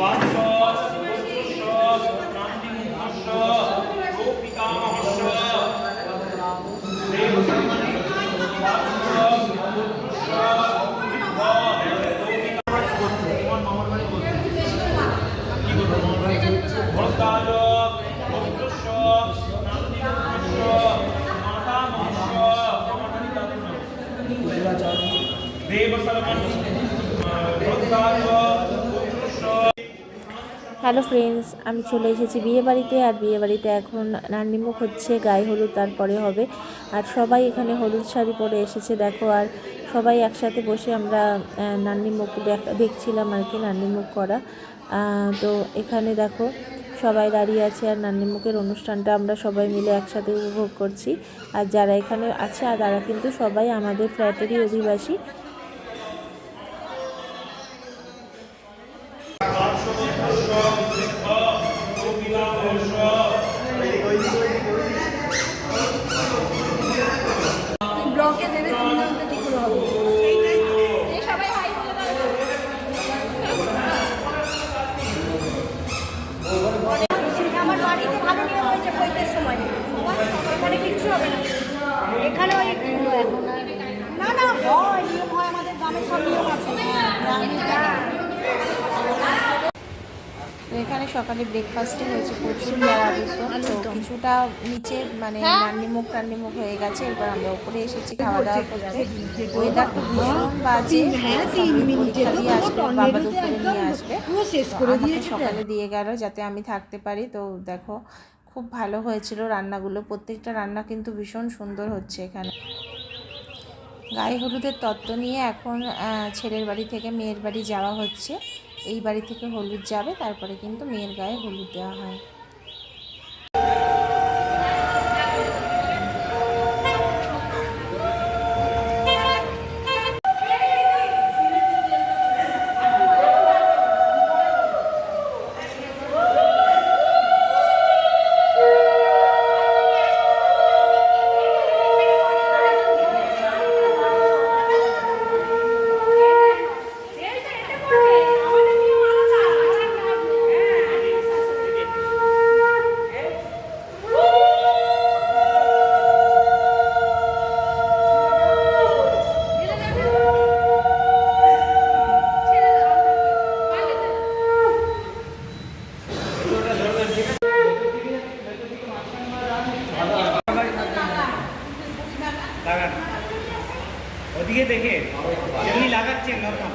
বাৎস hello friends আমি চলে এসেছি বিয়ে বাড়িতে, আর বিয়ে বাড়িতে এখন নান্নিমুখ হচ্ছে, গায়ে হলুদ, তারপরে হবে। আর সবাই এখানে হলুদ শাড়ি পরে এসেছে, দেখো। আর সবাই একসাথে বসে আমরা নান্নিমুখ দেখ- দেখছিলাম আর কি নান্নিমুখ করা। তো এখানে দেখো, সবাই দাঁড়িয়ে আছে, আর নান্নিমুখের অনুষ্ঠানটা আমরা সবাই মিলে একসাথে উপভোগ করছি। আর যারা এখানে আছে, আর তারা কিন্তু সবাই আমাদের ফ্ল্যাটেরই অধিবাসী ব্লকে দেবে তুমি না ওটা কি করে হবে আমার বাড়িতে ভালো নিয়ম সময় এখানে কিচ্ছু হবে না এখানে ওই না না হয় নিয়ম হয় আমাদের গ্রামের সব নিয়ম আছে। তো এখানে সকালে ব্রেকফাস্টে হয়েছে প্রচুর তো। কিছুটা নিচে মানে রান্নিমুখ রান্নিমুখ হয়ে গেছে এবার আমরা উপরে এসেছি খাওয়া দাওয়া করতে। ওয়েদারটা ভীষণ বাজে। দিয়ে আসবে বাবা দুপুরে নিয়ে আসবে। শেষ আমাকে সকালে দিয়ে গেল যাতে আমি থাকতে পারি। তো দেখো খুব ভালো হয়েছিল রান্নাগুলো। প্রত্যেকটা রান্না কিন্তু ভীষণ সুন্দর হচ্ছে এখানে। গায়ে হলুদের তত্ত্ব নিয়ে এখন ছেলের বাড়ি থেকে মেয়ের বাড়ি যাওয়া হচ্ছে। এই বাড়ি থেকে হলুদ যাবে তারপরে কিন্তু মেয়ের গায়ে হলুদ দেওয়া হয়। লাগান ওদিকে দেখে যেমনি লাগাচ্ছেন নর্মাল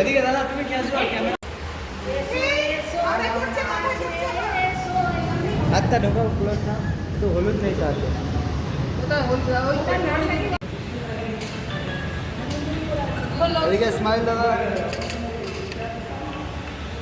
এদিকে দাদা তুমি কি আসবে ক্যামেরা হাতটা ঢোকাও প্লট না তো হলুদ নেই তাতে এদিকে স্মাইল দাদা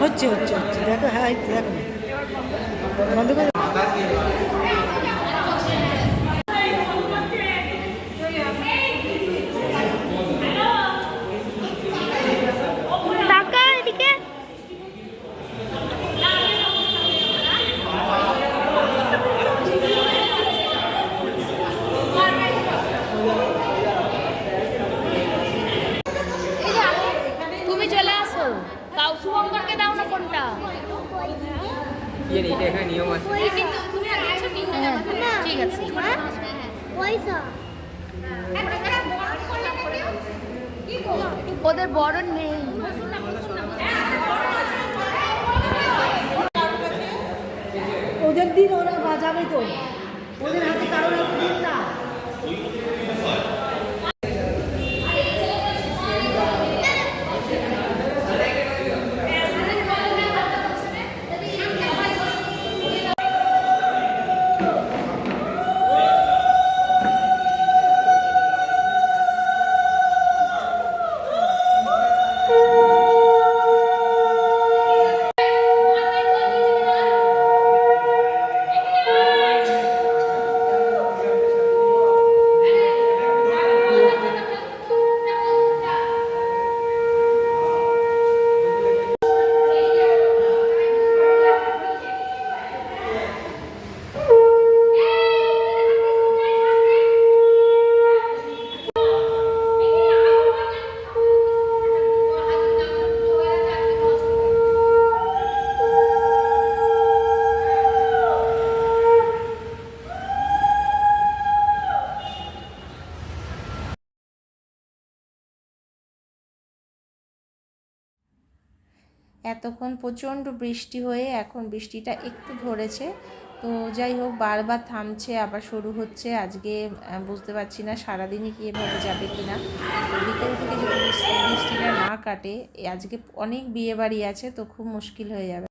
হচ্ছে হচ্ছে হচ্ছে। দেখো হ্যাঁ দেখো। বন্ধ করে তুমি চলে আসো কাউ শুভঙ্করকে দাও এটা এখানে নিয়ম আছে। কিন্তু তুমি আগে আছো তিনটে ঠিক আছে। ওদের বড় নেই। ওদের দিন যাবে তো। ওদের হাতে কারণ দিন না। এতক্ষণ প্রচণ্ড বৃষ্টি হয়ে এখন বৃষ্টিটা একটু ধরেছে তো যাই হোক বারবার থামছে আবার শুরু হচ্ছে আজকে বুঝতে পারছি না সারাদিনই কি এভাবে যাবে কি না বিকেল থেকে যদি বৃষ্টি- বৃষ্টিটা না কাটে আজকে অনেক বিয়ে বাড়ি আছে তো খুব মুশকিল হয়ে যাবে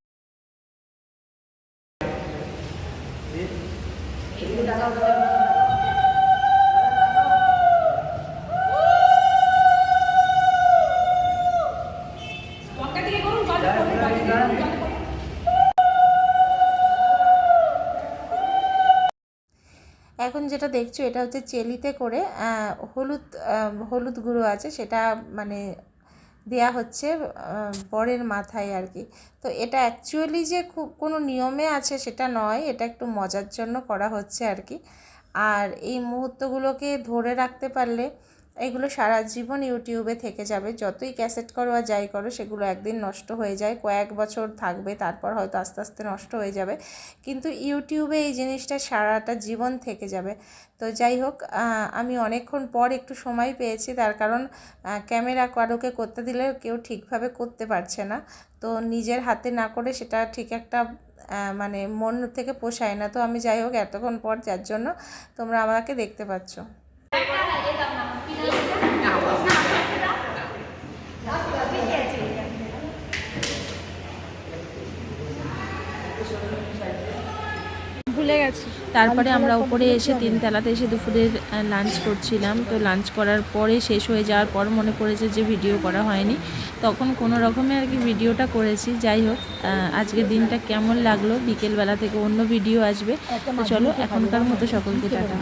এখন যেটা দেখছ, এটা হচ্ছে চেলিতে করে হলুদ হলুদ গুঁড়ো আছে, সেটা মানে দেয়া হচ্ছে বরের মাথায় আর কি। তো এটা অ্যাকচুয়ালি যে খুব, কোনো নিয়মে আছে সেটা নয়, এটা একটু মজার জন্য করা হচ্ছে আর কি। আর এই মুহূর্তগুলোকে ধরে রাখতে পারলে এগুলো সারা জীবন ইউটিউবে থেকে যাবে। যতই ক্যাসেট করো আর যাই করো, সেগুলো একদিন নষ্ট হয়ে যায়। কয়েক বছর থাকবে, তারপর হয়তো আস্তে আস্তে নষ্ট হয়ে যাবে। কিন্তু ইউটিউবে এই জিনিসটা সারাটা জীবন থেকে যাবে। তো যাই হোক আমি অনেকক্ষণ পর একটু সময় পেয়েছি। তার কারণ ক্যামেরা কারোকে করতে দিলে কেউ ঠিকভাবে করতে পারছে না। তো নিজের হাতে না করে সেটা ঠিক একটা মানে মন থেকে পোষায় না। তো আমি যাই হোক, এতক্ষণ পর যার জন্য তোমরা আমাকে দেখতে পাচ্ছ। তারপরে আমরা উপরে এসে তিন তিনতলাতে এসে দুপুরের লাঞ্চ করছিলাম। তো লাঞ্চ করার পরে শেষ হয়ে যাওয়ার পর মনে পড়েছে যে ভিডিও করা হয়নি। তখন কোনো রকমে আর কি ভিডিওটা করেছি। যাই হোক আজকের দিনটা কেমন লাগল? বিকেলবেলা থেকে অন্য ভিডিও আসবে। তো চলো এখনকার মতো সকলকে টাটা।